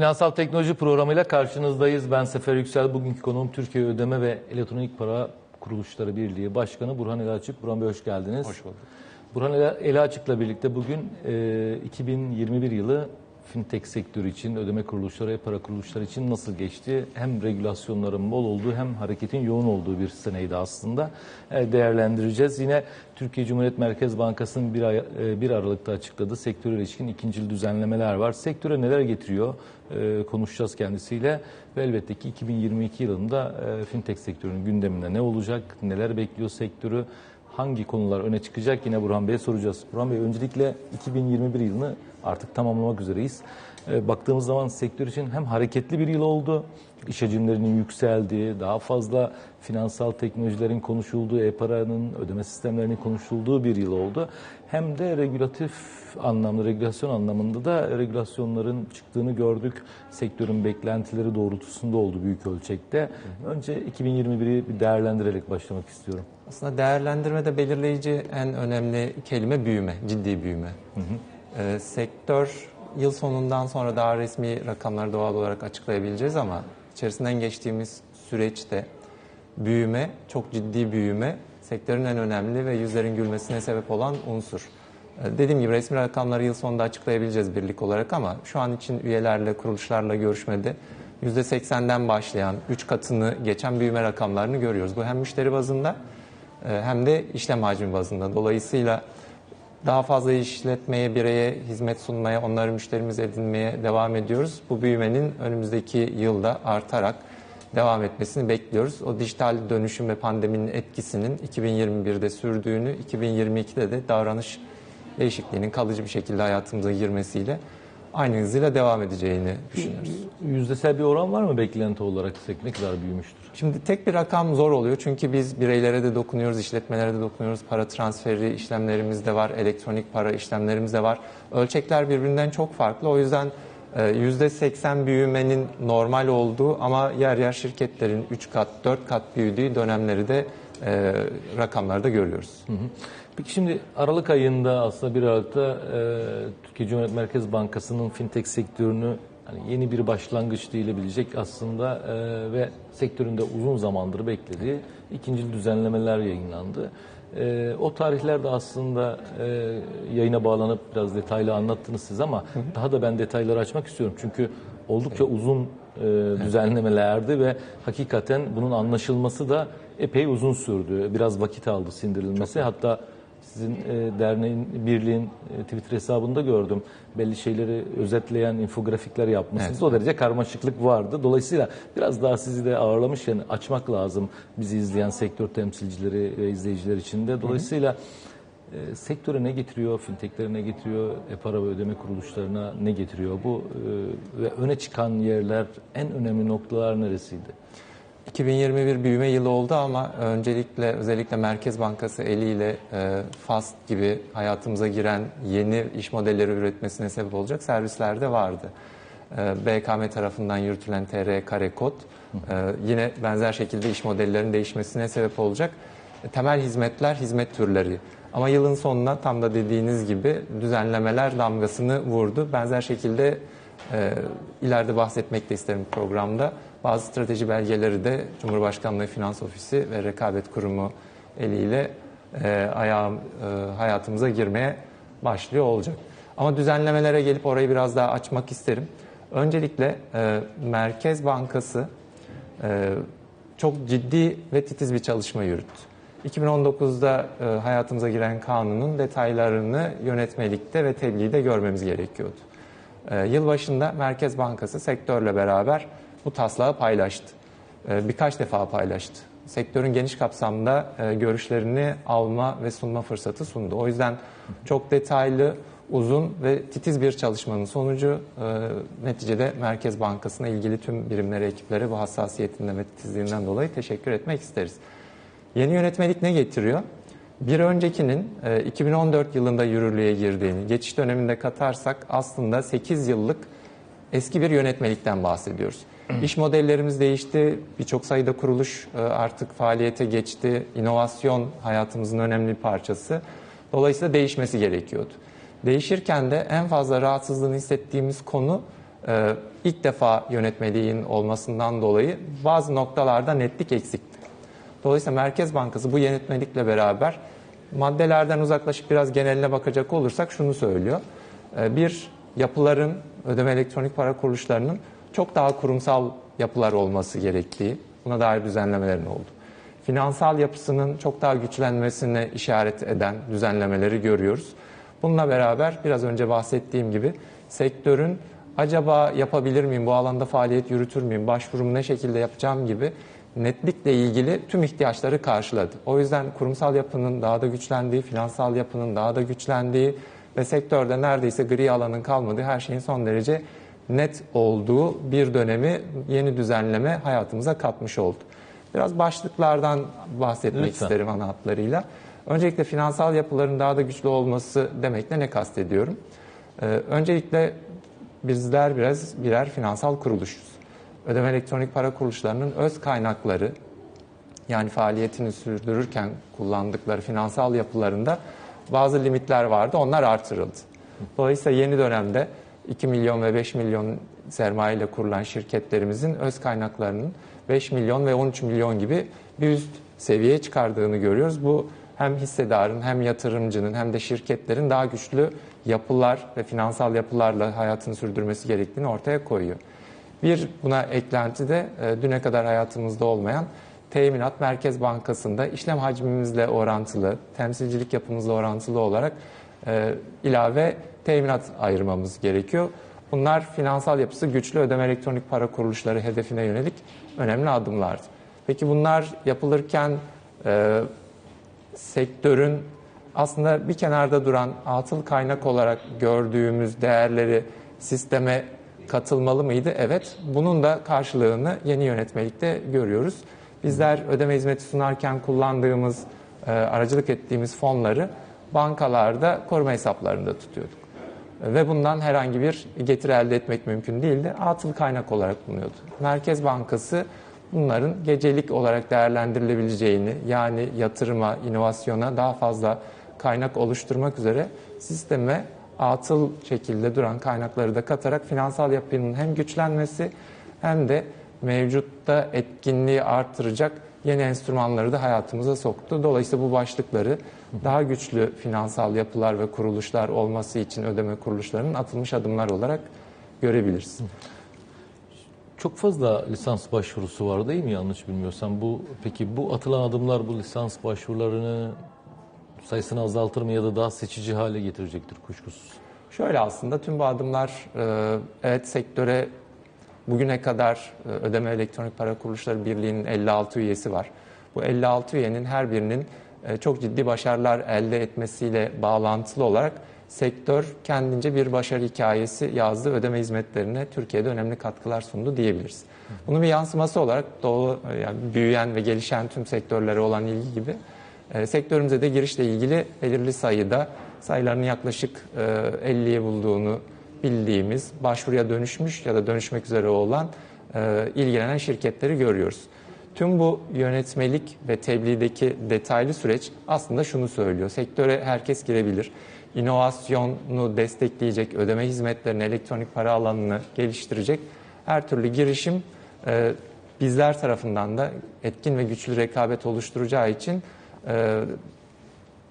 Finansal Teknoloji programıyla karşınızdayız. Ben Sefer Yüksel. Bugünkü konuğum Türkiye Ödeme ve Elektronik Para Kuruluşları Birliği Başkanı Burhan Eli Açık. Burhan Bey hoş geldiniz. Hoş bulduk. Burhan Eli- Eli Açık'la birlikte bugün e, 2021 yılı fintech sektörü için, ödeme kuruluşları para kuruluşları için nasıl geçti? Hem regülasyonların bol olduğu hem hareketin yoğun olduğu bir seneydi aslında. E, değerlendireceğiz. Yine Türkiye Cumhuriyet Merkez Bankası'nın 1, ay, e, 1 Aralık'ta açıkladığı sektöre ilişkin ikincil düzenlemeler var. Sektöre neler getiriyor? E, konuşacağız kendisiyle. Ve elbette ki 2022 yılında fintech sektörünün gündeminde ne olacak? Neler bekliyor sektörü? hangi konular öne çıkacak yine Burhan Bey'e soracağız. Burhan Bey öncelikle 2021 yılını artık tamamlamak üzereyiz. Ee, baktığımız zaman sektör için hem hareketli bir yıl oldu, iş hacimlerinin yükseldiği, daha fazla finansal teknolojilerin konuşulduğu, e-paranın ödeme sistemlerinin konuşulduğu bir yıl oldu. Hem de regülatif anlamda, regülasyon anlamında da regülasyonların çıktığını gördük. Sektörün beklentileri doğrultusunda oldu büyük ölçekte. Önce 2021'i bir değerlendirerek başlamak istiyorum. Aslında değerlendirmede belirleyici en önemli kelime büyüme, ciddi büyüme. Ee, sektör yıl sonundan sonra daha resmi rakamları doğal olarak açıklayabileceğiz ama içerisinden geçtiğimiz süreçte büyüme, çok ciddi büyüme sektörün en önemli ve yüzlerin gülmesine sebep olan unsur. Ee, Dediğim gibi resmi rakamları yıl sonunda açıklayabileceğiz birlik olarak ama şu an için üyelerle, kuruluşlarla görüşmede %80'den başlayan 3 katını geçen büyüme rakamlarını görüyoruz. Bu hem müşteri bazında e, hem de işlem hacmi bazında. Dolayısıyla daha fazla işletmeye, bireye hizmet sunmaya, onları müşterimiz edinmeye devam ediyoruz. Bu büyümenin önümüzdeki yılda artarak devam etmesini bekliyoruz. O dijital dönüşüm ve pandeminin etkisinin 2021'de sürdüğünü, 2022'de de davranış değişikliğinin kalıcı bir şekilde hayatımıza girmesiyle aynı hızıyla devam edeceğini düşünüyoruz. Yüzdesel bir oran var mı beklenti olarak sektör ne kadar büyümüştür? Şimdi tek bir rakam zor oluyor çünkü biz bireylere de dokunuyoruz, işletmelere de dokunuyoruz. Para transferi işlemlerimiz de var, elektronik para işlemlerimiz de var. Ölçekler birbirinden çok farklı. O yüzden e, %80 büyümenin normal olduğu ama yer yer şirketlerin 3 kat, 4 kat büyüdüğü dönemleri de e, rakamlarda görüyoruz. Hı hı. Peki şimdi Aralık ayında aslında 1 Aralık'ta e, Türkiye Cumhuriyet Merkez Bankası'nın fintech sektörünü hani yeni bir başlangıç diyebilecek aslında e, ve sektöründe uzun zamandır beklediği ikinci düzenlemeler yayınlandı. E, o tarihlerde aslında e, yayına bağlanıp biraz detaylı anlattınız siz ama daha da ben detayları açmak istiyorum. Çünkü oldukça uzun e, düzenlemelerdi ve hakikaten bunun anlaşılması da epey uzun sürdü. Biraz vakit aldı sindirilmesi. Hatta sizin e, derneğin, birliğin e, Twitter hesabında gördüm. Belli şeyleri özetleyen infografikler yapmışsınız. Evet. O derece karmaşıklık vardı. Dolayısıyla biraz daha sizi de ağırlamışken açmak lazım bizi izleyen sektör temsilcileri ve izleyiciler için de. Dolayısıyla e, sektöre ne getiriyor, fintechlere ne getiriyor, e-para ve ödeme kuruluşlarına ne getiriyor bu e, ve öne çıkan yerler, en önemli noktalar neresiydi? 2021 büyüme yılı oldu ama öncelikle özellikle Merkez Bankası eliyle e, FAST gibi hayatımıza giren yeni iş modelleri üretmesine sebep olacak servisler de vardı. E, BKM tarafından yürütülen TR kare kod e, yine benzer şekilde iş modellerinin değişmesine sebep olacak. E, temel hizmetler, hizmet türleri. Ama yılın sonuna tam da dediğiniz gibi düzenlemeler damgasını vurdu. Benzer şekilde e, ileride bahsetmek de isterim programda. Bazı strateji belgeleri de Cumhurbaşkanlığı Finans Ofisi ve Rekabet Kurumu eliyle e, ayağım, e, hayatımıza girmeye başlıyor olacak. Ama düzenlemelere gelip orayı biraz daha açmak isterim. Öncelikle e, Merkez Bankası e, çok ciddi ve titiz bir çalışma yürüttü. 2019'da e, hayatımıza giren kanunun detaylarını yönetmelikte ve tebliğde görmemiz gerekiyordu. E, yılbaşında Merkez Bankası sektörle beraber bu taslağı paylaştı. E, birkaç defa paylaştı. Sektörün geniş kapsamda e, görüşlerini alma ve sunma fırsatı sundu. O yüzden çok detaylı, uzun ve titiz bir çalışmanın sonucu e, neticede Merkez Bankası'na ilgili tüm birimlere, ekiplere bu hassasiyetinden ve titizliğinden dolayı teşekkür etmek isteriz. Yeni yönetmelik ne getiriyor? Bir öncekinin e, 2014 yılında yürürlüğe girdiğini, geçiş döneminde katarsak aslında 8 yıllık eski bir yönetmelikten bahsediyoruz. İş modellerimiz değişti, birçok sayıda kuruluş e, artık faaliyete geçti, inovasyon hayatımızın önemli bir parçası. Dolayısıyla değişmesi gerekiyordu. Değişirken de en fazla rahatsızlığını hissettiğimiz konu e, ilk defa yönetmeliğin olmasından dolayı bazı noktalarda netlik eksikti. Dolayısıyla Merkez Bankası bu yönetmelikle beraber maddelerden uzaklaşıp biraz geneline bakacak olursak şunu söylüyor. Ee, Bir, yapıların, ödeme elektronik para kuruluşlarının çok daha kurumsal yapılar olması gerektiği, buna dair düzenlemelerin oldu. Finansal yapısının çok daha güçlenmesine işaret eden düzenlemeleri görüyoruz. Bununla beraber biraz önce bahsettiğim gibi sektörün acaba yapabilir miyim, bu alanda faaliyet yürütür müyüm, başvurumu ne şekilde yapacağım gibi netlikle ilgili tüm ihtiyaçları karşıladı. O yüzden kurumsal yapının daha da güçlendiği, finansal yapının daha da güçlendiği ve sektörde neredeyse gri alanın kalmadığı, her şeyin son derece net olduğu bir dönemi yeni düzenleme hayatımıza katmış oldu. Biraz başlıklardan bahsetmek Lütfen. isterim ana hatlarıyla. Öncelikle finansal yapıların daha da güçlü olması demekle ne kastediyorum? Ee, öncelikle bizler biraz birer finansal kuruluşuz. Ödeme elektronik para kuruluşlarının öz kaynakları yani faaliyetini sürdürürken kullandıkları finansal yapılarında bazı limitler vardı. Onlar artırıldı. Dolayısıyla yeni dönemde 2 milyon ve 5 milyon sermaye ile kurulan şirketlerimizin öz kaynaklarının 5 milyon ve 13 milyon gibi bir üst seviyeye çıkardığını görüyoruz. Bu hem hissedarın hem yatırımcının hem de şirketlerin daha güçlü yapılar ve finansal yapılarla hayatını sürdürmesi gerektiğini ortaya koyuyor. Bir buna eklenti de e, düne kadar hayatımızda olmayan teminat Merkez Bankası'nda işlem hacmimizle orantılı, temsilcilik yapımızla orantılı olarak e, ilave teminat ayırmamız gerekiyor. Bunlar finansal yapısı güçlü ödeme elektronik para kuruluşları hedefine yönelik önemli adımlardı. Peki bunlar yapılırken e, sektörün aslında bir kenarda duran atıl kaynak olarak gördüğümüz değerleri sisteme katılmalı mıydı? Evet. Bunun da karşılığını yeni yönetmelikte görüyoruz. Bizler ödeme hizmeti sunarken kullandığımız, e, aracılık ettiğimiz fonları bankalarda koruma hesaplarında tutuyorduk. Ve bundan herhangi bir getiri elde etmek mümkün değildi. Atıl kaynak olarak bulunuyordu. Merkez Bankası bunların gecelik olarak değerlendirilebileceğini yani yatırıma, inovasyona daha fazla kaynak oluşturmak üzere sisteme atıl şekilde duran kaynakları da katarak finansal yapının hem güçlenmesi hem de mevcutta etkinliği artıracak yeni enstrümanları da hayatımıza soktu. Dolayısıyla bu başlıkları daha güçlü finansal yapılar ve kuruluşlar olması için ödeme kuruluşlarının atılmış adımlar olarak görebiliriz. Çok fazla lisans başvurusu var değil mi yanlış bilmiyorsam? Bu peki bu atılan adımlar bu lisans başvurularını sayısını azaltır mı ya da daha seçici hale getirecektir kuşkusuz. Şöyle aslında tüm bu adımlar e, evet sektöre bugüne kadar e, Ödeme Elektronik Para Kuruluşları Birliği'nin 56 üyesi var. Bu 56 üyenin her birinin e, çok ciddi başarılar elde etmesiyle bağlantılı olarak sektör kendince bir başarı hikayesi yazdı. Ödeme hizmetlerine Türkiye'de önemli katkılar sundu diyebiliriz. Bunun bir yansıması olarak doğu yani büyüyen ve gelişen tüm sektörlere olan ilgi gibi e, sektörümüze de girişle ilgili belirli sayıda sayılarının yaklaşık e, 50'ye bulduğunu bildiğimiz başvuruya dönüşmüş ya da dönüşmek üzere olan e, ilgilenen şirketleri görüyoruz. Tüm bu yönetmelik ve tebliğdeki detaylı süreç aslında şunu söylüyor. Sektöre herkes girebilir. İnovasyonu destekleyecek, ödeme hizmetlerini, elektronik para alanını geliştirecek her türlü girişim e, bizler tarafından da etkin ve güçlü rekabet oluşturacağı için e,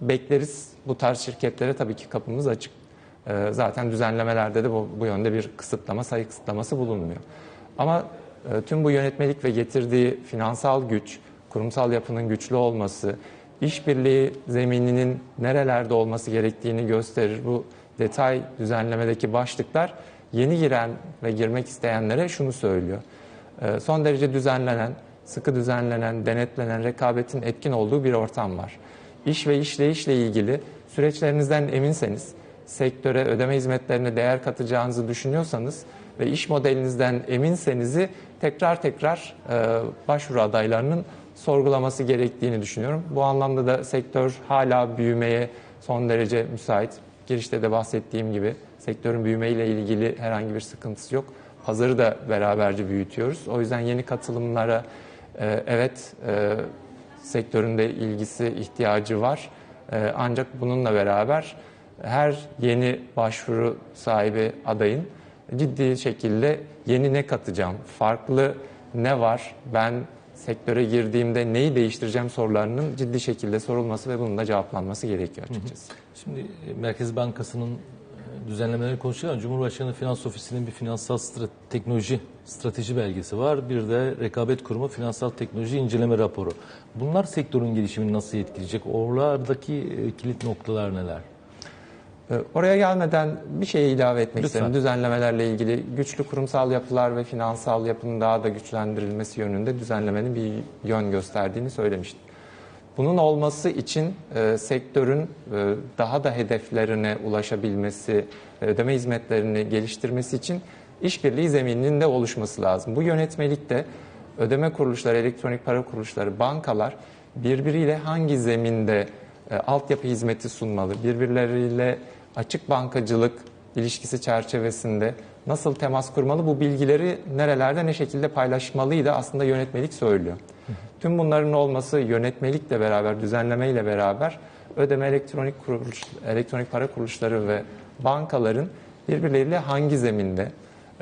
bekleriz. Bu tarz şirketlere tabii ki kapımız açık. E, zaten düzenlemelerde de bu, bu yönde bir kısıtlama, sayı kısıtlaması bulunmuyor. Ama e, tüm bu yönetmelik ve getirdiği finansal güç, kurumsal yapının güçlü olması, işbirliği zemininin nerelerde olması gerektiğini gösterir. Bu detay düzenlemedeki başlıklar yeni giren ve girmek isteyenlere şunu söylüyor. E, son derece düzenlenen, sıkı düzenlenen, denetlenen rekabetin etkin olduğu bir ortam var. İş ve işleyişle ilgili süreçlerinizden eminseniz, sektöre, ödeme hizmetlerine değer katacağınızı düşünüyorsanız ve iş modelinizden eminsenizi tekrar tekrar e, başvuru adaylarının sorgulaması gerektiğini düşünüyorum. Bu anlamda da sektör hala büyümeye son derece müsait. Girişte de bahsettiğim gibi sektörün büyümeyle ilgili herhangi bir sıkıntısı yok. Pazarı da beraberce büyütüyoruz. O yüzden yeni katılımlara evet e, sektöründe ilgisi, ihtiyacı var. E, ancak bununla beraber her yeni başvuru sahibi adayın ciddi şekilde yeni ne katacağım, farklı ne var, ben sektöre girdiğimde neyi değiştireceğim sorularının ciddi şekilde sorulması ve bunun da cevaplanması gerekiyor açıkçası. Şimdi e, Merkez Bankası'nın düzenlemeleri konuşurken Cumhurbaşkanı Finans Ofisi'nin bir finansal stra- teknoloji strateji belgesi var. Bir de Rekabet Kurumu Finansal Teknoloji İnceleme Raporu. Bunlar sektörün gelişimini nasıl etkileyecek? Oralardaki e, kilit noktalar neler? Ee, Oraya gelmeden bir şey ilave etmek Lütfen. isterim. Düzenlemelerle ilgili güçlü kurumsal yapılar ve finansal yapının daha da güçlendirilmesi yönünde düzenlemenin bir yön gösterdiğini söylemiştim. Bunun olması için e, sektörün e, daha da hedeflerine ulaşabilmesi, e, ödeme hizmetlerini geliştirmesi için işbirliği zemininin de oluşması lazım. Bu yönetmelikte ödeme kuruluşları, elektronik para kuruluşları, bankalar birbiriyle hangi zeminde e, altyapı hizmeti sunmalı, birbirleriyle açık bankacılık ilişkisi çerçevesinde nasıl temas kurmalı, bu bilgileri nerelerde ne şekilde paylaşmalıydı aslında yönetmelik söylüyor. Tüm bunların olması yönetmelikle beraber, düzenlemeyle beraber ödeme elektronik kuruluş, elektronik para kuruluşları ve bankaların birbirleriyle hangi zeminde,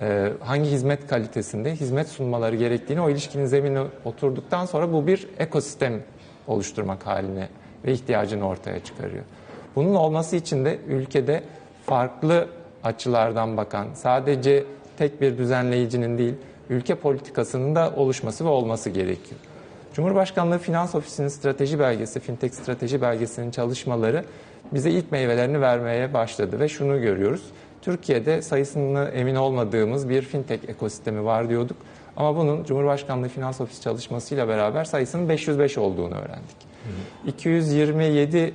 e, hangi hizmet kalitesinde hizmet sunmaları gerektiğini o ilişkinin zemini oturduktan sonra bu bir ekosistem oluşturmak haline ve ihtiyacını ortaya çıkarıyor. Bunun olması için de ülkede farklı açılardan bakan, sadece tek bir düzenleyicinin değil, ülke politikasının da oluşması ve olması gerekiyor. Cumhurbaşkanlığı Finans Ofisi'nin strateji belgesi, Fintech strateji belgesinin çalışmaları bize ilk meyvelerini vermeye başladı ve şunu görüyoruz. Türkiye'de sayısını emin olmadığımız bir fintech ekosistemi var diyorduk. Ama bunun Cumhurbaşkanlığı Finans Ofisi çalışmasıyla beraber sayısının 505 olduğunu öğrendik. 227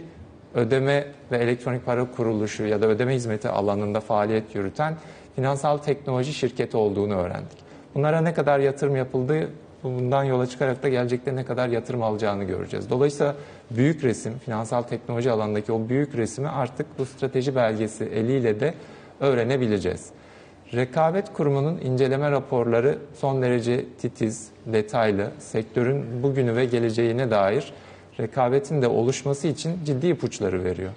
ödeme ve elektronik para kuruluşu ya da ödeme hizmeti alanında faaliyet yürüten finansal teknoloji şirketi olduğunu öğrendik. Bunlara ne kadar yatırım yapıldığı bundan yola çıkarak da gelecekte ne kadar yatırım alacağını göreceğiz. Dolayısıyla büyük resim, finansal teknoloji alanındaki o büyük resmi artık bu strateji belgesi eliyle de öğrenebileceğiz. Rekabet Kurumu'nun inceleme raporları son derece titiz, detaylı, sektörün bugünü ve geleceğine dair rekabetin de oluşması için ciddi ipuçları veriyor.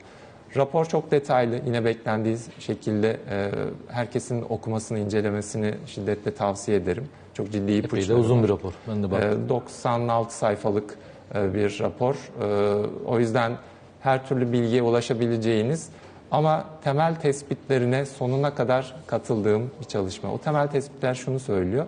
Rapor çok detaylı, yine beklendiği şekilde e, herkesin okumasını, incelemesini şiddetle tavsiye ederim. Çok ciddi Epey de ipuçları uzun var. bir rapor. Ben de baktım. Ee, 96 sayfalık e, bir rapor. Ee, O yüzden her türlü bilgiye ulaşabileceğiniz ama temel tespitlerine sonuna kadar katıldığım bir çalışma. O temel tespitler şunu söylüyor.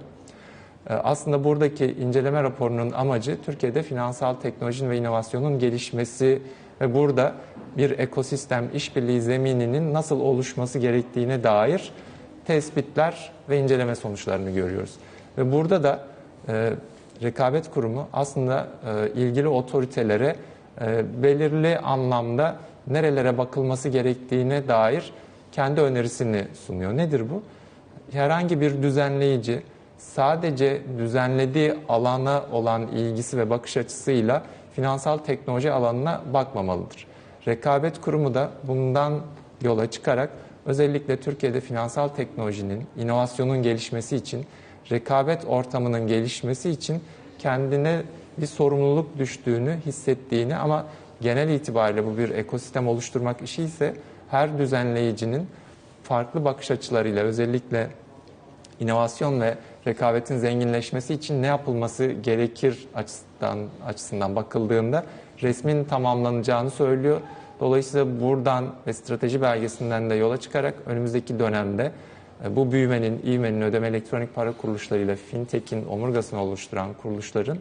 Ee, Aslında buradaki inceleme raporunun amacı Türkiye'de finansal teknolojinin ve inovasyonun gelişmesi ve burada bir ekosistem işbirliği zemininin nasıl oluşması gerektiğine dair tespitler ve inceleme sonuçlarını görüyoruz. Ve burada da e, rekabet kurumu aslında e, ilgili otoritelere e, belirli anlamda nerelere bakılması gerektiğine dair kendi önerisini sunuyor. Nedir bu? Herhangi bir düzenleyici sadece düzenlediği alana olan ilgisi ve bakış açısıyla finansal teknoloji alanına bakmamalıdır. Rekabet kurumu da bundan yola çıkarak özellikle Türkiye'de finansal teknolojinin, inovasyonun gelişmesi için, rekabet ortamının gelişmesi için kendine bir sorumluluk düştüğünü hissettiğini ama genel itibariyle bu bir ekosistem oluşturmak işi ise her düzenleyicinin farklı bakış açılarıyla özellikle inovasyon ve rekabetin zenginleşmesi için ne yapılması gerekir açısından açısından bakıldığında resmin tamamlanacağını söylüyor. Dolayısıyla buradan ve strateji belgesinden de yola çıkarak önümüzdeki dönemde e, bu büyümenin, ivmenin ödeme elektronik para kuruluşlarıyla fintech'in omurgasını oluşturan kuruluşların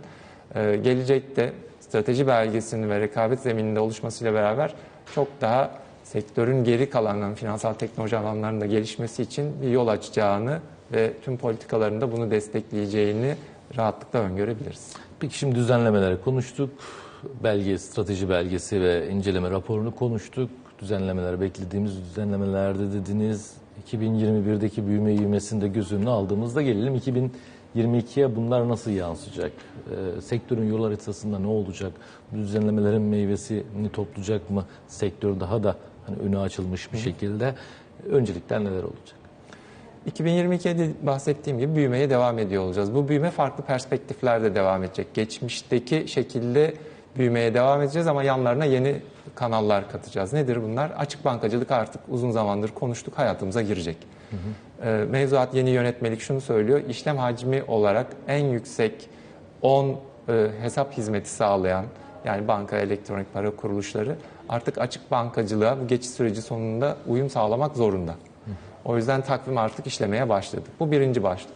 e, gelecekte strateji belgesinin ve rekabet zemininde oluşmasıyla beraber çok daha sektörün geri kalanların finansal teknoloji alanlarında gelişmesi için bir yol açacağını ve tüm politikalarında bunu destekleyeceğini rahatlıkla öngörebiliriz. Peki şimdi düzenlemeleri konuştuk. Belge, strateji belgesi ve inceleme raporunu konuştuk. Düzenlemeler, beklediğimiz düzenlemelerde dediniz. 2021'deki büyüme ivmesini de göz önüne aldığımızda gelelim 2022'ye bunlar nasıl yansıyacak? Ee, sektörün yol haritasında ne olacak? Düzenlemelerin meyvesini toplayacak mı? Sektör daha da hani önü açılmış bir şekilde. Öncelikler neler olacak? 2022'de bahsettiğim gibi büyümeye devam ediyor olacağız. Bu büyüme farklı perspektiflerde devam edecek. Geçmişteki şekilde büyümeye devam edeceğiz ama yanlarına yeni kanallar katacağız. Nedir bunlar? Açık bankacılık artık uzun zamandır konuştuk hayatımıza girecek. E, mevzuat yeni yönetmelik şunu söylüyor. İşlem hacmi olarak en yüksek 10 e, hesap hizmeti sağlayan yani banka, elektronik para kuruluşları artık açık bankacılığa bu geçiş süreci sonunda uyum sağlamak zorunda. O yüzden takvim artık işlemeye başladı. Bu birinci başlık.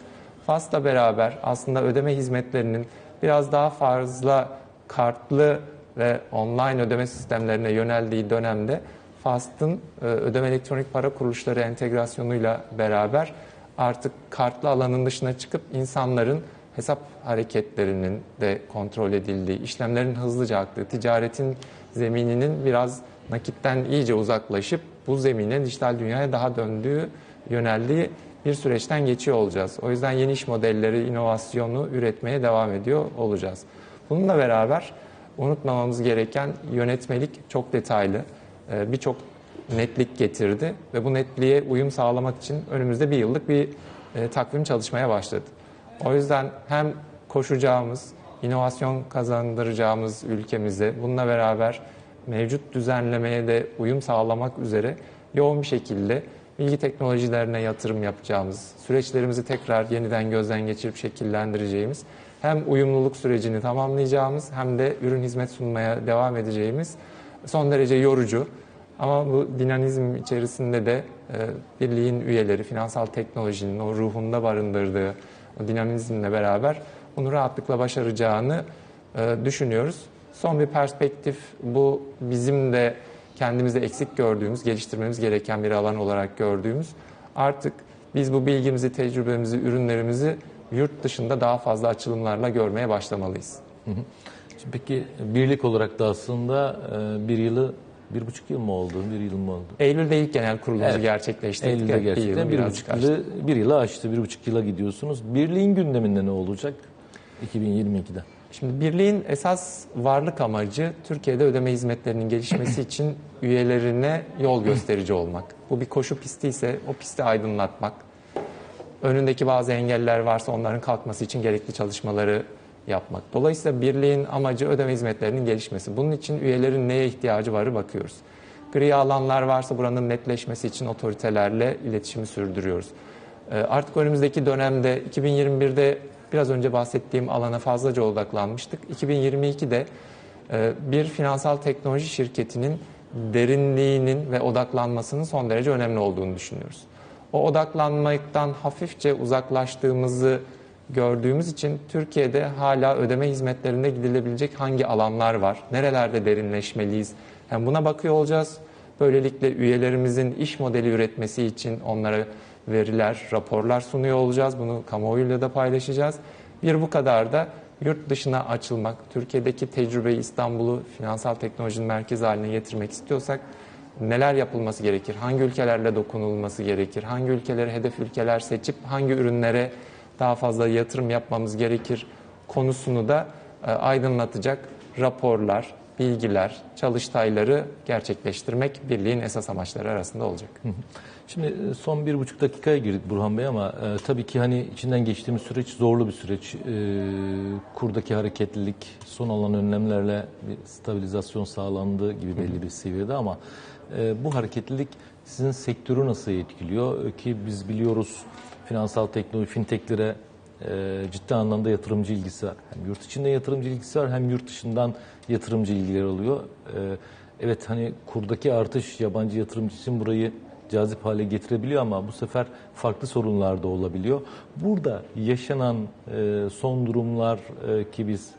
FAS'la beraber aslında ödeme hizmetlerinin biraz daha fazla kartlı ve online ödeme sistemlerine yöneldiği dönemde FAS'ın e, ödeme elektronik para kuruluşları entegrasyonuyla beraber artık kartlı alanın dışına çıkıp insanların hesap hareketlerinin de kontrol edildiği, işlemlerin hızlıca aktığı, ticaretin zemininin biraz nakitten iyice uzaklaşıp bu zemine dijital dünyaya daha döndüğü, yöneldiği bir süreçten geçiyor olacağız. O yüzden yeni iş modelleri, inovasyonu üretmeye devam ediyor olacağız. Bununla beraber unutmamamız gereken yönetmelik çok detaylı, e, birçok netlik getirdi ve bu netliğe uyum sağlamak için önümüzde bir yıllık bir e, takvim çalışmaya başladı. O yüzden hem koşacağımız, inovasyon kazandıracağımız ülkemize bununla beraber mevcut düzenlemeye de uyum sağlamak üzere yoğun bir şekilde bilgi teknolojilerine yatırım yapacağımız, süreçlerimizi tekrar yeniden gözden geçirip şekillendireceğimiz, hem uyumluluk sürecini tamamlayacağımız hem de ürün hizmet sunmaya devam edeceğimiz son derece yorucu ama bu dinamizm içerisinde de e, birliğin üyeleri finansal teknolojinin o ruhunda barındırdığı o dinamizmle beraber bunu rahatlıkla başaracağını e, düşünüyoruz. Son bir perspektif bu bizim de kendimizde eksik gördüğümüz, geliştirmemiz gereken bir alan olarak gördüğümüz. Artık biz bu bilgimizi, tecrübemizi, ürünlerimizi yurt dışında daha fazla açılımlarla görmeye başlamalıyız. Şimdi peki birlik olarak da aslında e, bir yılı, bir buçuk yıl mı oldu, bir yıl mı oldu? Eylül'de ilk genel kurulumuzu Evet. gerçekleştirdik. Eylül'de Evet, gerçekten bir, birazcık buçuk aştı. yılı, bir yılı aştı, bir buçuk yıla gidiyorsunuz. Birliğin gündeminde ne olacak 2022'de? Şimdi birliğin esas varlık amacı Türkiye'de ödeme hizmetlerinin gelişmesi için üyelerine yol gösterici olmak. Bu bir koşu pisti ise o pisti aydınlatmak. Önündeki bazı engeller varsa onların kalkması için gerekli çalışmaları yapmak. Dolayısıyla birliğin amacı ödeme hizmetlerinin gelişmesi. Bunun için üyelerin neye ihtiyacı varı bakıyoruz. Gri alanlar varsa buranın netleşmesi için otoritelerle iletişimi sürdürüyoruz. Ee, Artık önümüzdeki dönemde 2021'de biraz önce bahsettiğim alana fazlaca odaklanmıştık. 2022'de e, bir finansal teknoloji şirketinin derinliğinin ve odaklanmasının son derece önemli olduğunu düşünüyoruz. O odaklanmaktan hafifçe uzaklaştığımızı gördüğümüz için Türkiye'de hala ödeme hizmetlerinde gidilebilecek hangi alanlar var, nerelerde derinleşmeliyiz hem buna bakıyor olacağız. Böylelikle üyelerimizin iş modeli üretmesi için onlara veriler, raporlar sunuyor olacağız. Bunu kamuoyuyla da paylaşacağız. Bir bu kadar da yurt dışına açılmak, Türkiye'deki tecrübeyi İstanbul'u finansal teknolojinin merkezi haline getirmek istiyorsak neler yapılması gerekir? Hangi ülkelerle dokunulması gerekir? Hangi ülkeleri hedef ülkeler seçip hangi ürünlere daha fazla yatırım yapmamız gerekir konusunu da e, aydınlatacak raporlar, bilgiler, çalıştayları gerçekleştirmek birliğin esas amaçları arasında olacak. Şimdi e, son bir buçuk dakikaya girdik Burhan Bey ama e, tabii ki hani içinden geçtiğimiz süreç zorlu bir süreç. E, kurdaki hareketlilik, son alan önlemlerle bir stabilizasyon sağlandığı gibi belli bir seviyede ama e, bu hareketlilik sizin sektörü nasıl etkiliyor? Ki biz biliyoruz finansal teknoloji, fintechlere e, ciddi anlamda yatırımcı ilgisi var. Hem yurt içinde yatırımcı ilgisi var hem yurt dışından yatırımcı ilgileri oluyor. E, evet hani kurdaki artış yabancı yatırımcı için burayı cazip hale getirebiliyor ama bu sefer farklı sorunlar da olabiliyor. Burada yaşanan e, son durumlar e, ki biz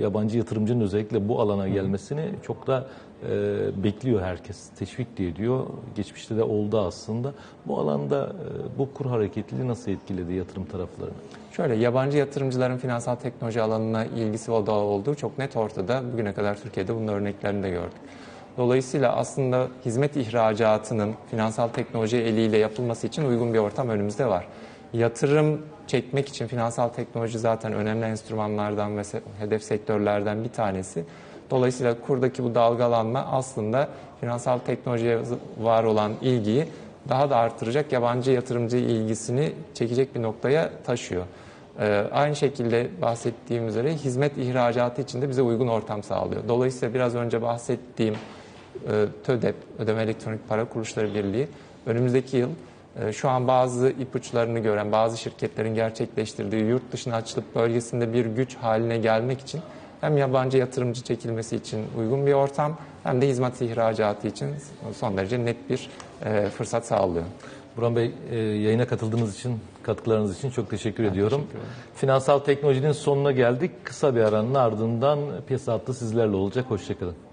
yabancı yatırımcının özellikle bu alana gelmesini çok da e, bekliyor herkes. Teşvik de ediyor. Geçmişte de oldu aslında. Bu alanda e, bu kur hareketliliği nasıl etkiledi yatırım taraflarını? Şöyle yabancı yatırımcıların finansal teknoloji alanına ilgisi odağı olduğu çok net ortada. Bugüne kadar Türkiye'de bunun örneklerini de gördük. Dolayısıyla aslında hizmet ihracatının finansal teknoloji eliyle yapılması için uygun bir ortam önümüzde var. Yatırım çekmek için finansal teknoloji zaten önemli enstrümanlardan ve hedef sektörlerden bir tanesi. Dolayısıyla kurdaki bu dalgalanma aslında finansal teknolojiye var olan ilgiyi daha da artıracak, yabancı yatırımcı ilgisini çekecek bir noktaya taşıyor. Ee, aynı şekilde bahsettiğim üzere hizmet ihracatı için de bize uygun ortam sağlıyor. Dolayısıyla biraz önce bahsettiğim e, TÖDEP, Ödeme Elektronik Para Kuruluşları Birliği, önümüzdeki yıl şu an bazı ipuçlarını gören, bazı şirketlerin gerçekleştirdiği yurt dışına açılıp bölgesinde bir güç haline gelmek için hem yabancı yatırımcı çekilmesi için uygun bir ortam hem de hizmet ihracatı için son derece net bir e, fırsat sağlıyor. Burhan Bey e, yayına katıldığınız için, katkılarınız için çok teşekkür ediyorum. Finansal teknolojinin sonuna geldik. Kısa bir aranın ardından piyasa hattı sizlerle olacak. Hoşçakalın.